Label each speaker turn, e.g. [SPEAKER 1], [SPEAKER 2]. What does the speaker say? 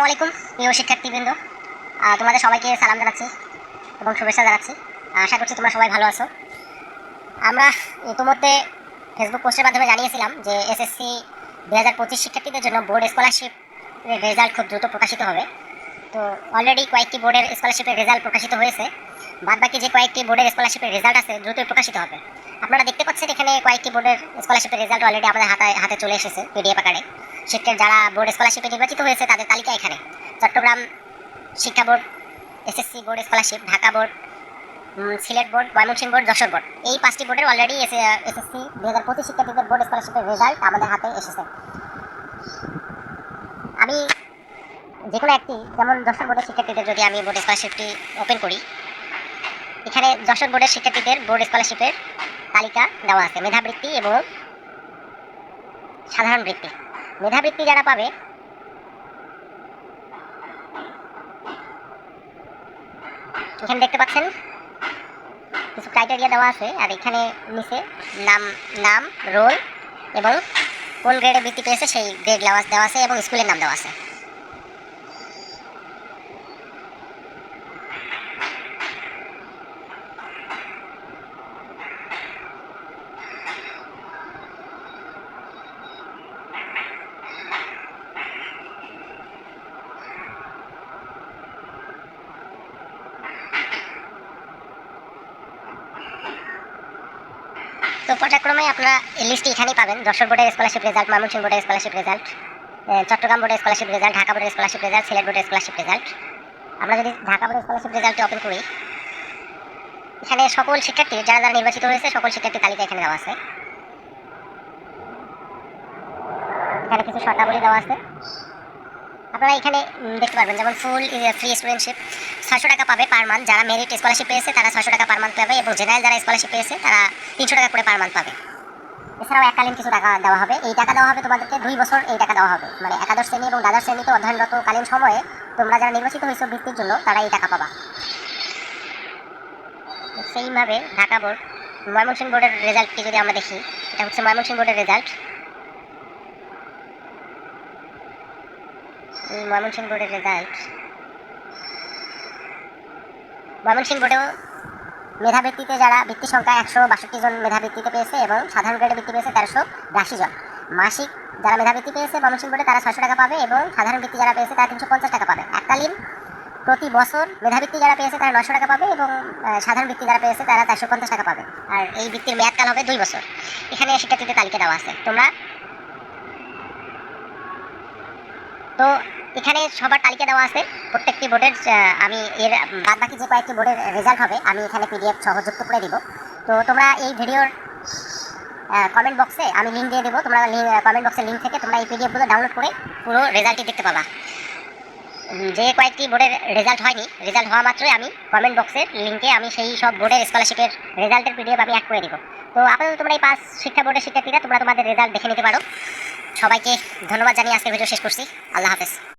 [SPEAKER 1] আসসালামু আলাইকুম, প্রিয় শিক্ষার্থীবৃন্দ। তোমাদের সবাইকে সালাম জানাচ্ছি এবং শুভেচ্ছা জানাচ্ছি। আশা করছি তোমরা সবাই ভালো আছো। আমরা ইতিমধ্যে ফেসবুক পোস্টের মাধ্যমে জানিয়েছিলাম যে এসএসসি দু হাজার পঁচিশ শিক্ষার্থীদের জন্য বোর্ড স্কলারশিপ রেজাল্ট খুব দ্রুত প্রকাশিত হবে। তো অলরেডি কয়েকটি বোর্ডের স্কলারশিপের রেজাল্ট প্রকাশিত হয়েছে। বাদবাকি যে কয়েকটি বোর্ডের স্কলারশিপের রেজাল্ট আছে, দ্রুতই প্রকাশিত হবে। আপনারা দেখতে পাচ্ছেন এখানে কয়েকটি বোর্ডের স্কলারশিপের রেজাল্ট অলরেডি আমাদের হাতে হাতে চলে এসেছে পিডিএফ আকারে। শিক্ষার যারা বোর্ড স্কলারশিপে নির্বাচিত হয়েছে, তাদের তালিকা এখানে। চট্টগ্রাম শিক্ষা board, SSC board scholarship, Dhaka board Sylhet board, Mymensingh board, Jessore board. এই পাঁচটি বোর্ডের অলরেডি এসএসসি দু হাজার পঁচিশ শিক্ষার্থীদের বোর্ড স্কলারশিপের রেজাল্ট আমাদের হাতে এসেছে। আমি যে কোনো একটি, যেমন যশোর বোর্ডের শিক্ষার্থীদের যদি আমি বোর্ড স্কলারশিপটি ওপেন করি, এখানে যশোর বোর্ডের শিক্ষার্থীদের বোর্ড স্কলারশিপের তালিকা দেওয়া আছে। মেধাবৃত্তি এবং সাধারণ বৃত্তি। মেধাবৃত্তি যারা পাবে, এখানে দেখতে পাচ্ছেন, কিছু ক্রাইটেরিয়া দেওয়া আছে, আর এখানে নিচে নাম নাম রোল এবং কোন গ্রেডে বৃত্তি পেয়েছে সেই গ্রেড দেওয়া আছে এবং স্কুলের নাম দেওয়া আছে। তো পর্যায়ক্রমে আপনারা এই লিস্টটি এখানেই পাবেন। যশোর বোর্ডের স্কলারশিপ রেজাল্ট ময়মনসিংহ বোর্ডের স্কলারশিপ রেজাল্ট চট্টগ্রাম বোর্ডের স্কলারশিপ রেজাল্ট ঢাকা বোর্ডের স্কলারশিপ রেজাল্ট সিলেট বোর্ডের স্কলারশিপ রেজাল্ট আমরা যদি ঢাকা বোর্ডের স্কলারশিপ রেজাল্টটি ওপেন করি, এখানে সকল শিক্ষার্থী, যারা যারা নির্বাচিত হয়েছে, সকল শিক্ষার্থী তালিকা এখানে দেওয়া আছে। এখানে কিছু শর্তাবলী দেওয়া আছে। আপনারা এখানে দেখতে পারবেন, যেমন ফুল ফ্রি স্টুডেন্টশিপ ছয়শো টাকা পাবে পার মান্থ যারা মেরিট স্কলারশিপ পেয়েছে, তারা ছয়শো টাকা পার মান্থ পাবে এবং জেনারেল যারা স্কলারশিপ পেয়েছে, তারা তিনশো টাকা করে পার মান্থ পাবে। এছাড়াও এককালীন কিছু টাকা দেওয়া হবে। এই টাকা দেওয়া হবে তোমাদেরকে দুই বছর এই টাকা দেওয়া হবে। মানে একাদশ শ্রেণি এবং দ্বাদশ শ্রেণীতে অধ্যয়নরত কালীন সময়ে তোমরা যারা নির্বাচিত হয়েছো বৃত্তির জন্য, তারা এই টাকা পাবা। সেইভাবে ঢাকা বোর্ড, ময়মনসিংহ বোর্ডের রেজাল্টটি যদি আমরা দেখি, এটা হচ্ছে ময়মনসিংহ বোর্ডের রেজাল্ট ময়মনসিংহ বোর্ডের রেজাল্ট ময়মনসিংহ বোর্ডেও মেধাবৃত্তিতে যারা বৃত্তি সংখ্যা একশো বাষট্টি জন মেধাবৃত্তিতে পেয়েছে এবং সাধারণ গ্রেডে বৃত্তি পেয়েছে তেরোশো বিরাশি জন। মাসিক যারা মেধাবৃত্তি পেয়েছে ময়মনসিংহ বোর্ডে তারা ছয়শো টাকা পাবে এবং সাধারণ বৃত্তি যারা পেয়েছে তারা তিনশো পঞ্চাশ টাকা পাবে। এককালীন প্রতি বছর মেধাবৃত্তি যারা পেয়েছে তারা নশো টাকা পাবে এবং সাধারণ বৃত্তি যারা পেয়েছে তারা চারশো পঞ্চাশ টাকা পাবে। আর এই বৃত্তির মেয়াদকাল হবে দুই বছর। এখানে শিক্ষার্থীদের তালিকা দেওয়া আছে। তোমরা তো এখানে সবার তালিকা দেওয়া আছে। প্রত্যেকটি বোর্ডের আমি এর বাদ বাকি যে কয়েকটি বোর্ডের রেজাল্ট হবে, আমি এখানে পিডিএফ সহ যুক্ত করে দিব। তো তোমরা এই ভিডিওর কমেন্ট বক্সে আমি লিঙ্ক দিয়ে দেবো। তোমরা কমেন্ট বক্সের লিঙ্ক থেকে তোমরা এই পিডিএফগুলো ডাউনলোড করে পুরো রেজাল্টটি দেখতে পাবা। যে কয়েকটি বোর্ডের রেজাল্ট হয়নি রেজাল্ট হওয়া মাত্রই আমি কমেন্ট বক্সের লিঙ্কে আমি সেই সব বোর্ডের স্কলারশিপের রেজাল্টের পিডিএফ আমি অ্যাড করে দিব। তো আপাতত তোমরা এই পাঁচ শিক্ষা বোর্ডের শিক্ষার্থীরা, তোমরা তোমাদের রেজাল্ট দেখে নিতে পারো। সবাইকে ধন্যবাদ জানিয়ে আজকের ভিডিও শেষ করছি। আল্লাহ হাফেজ।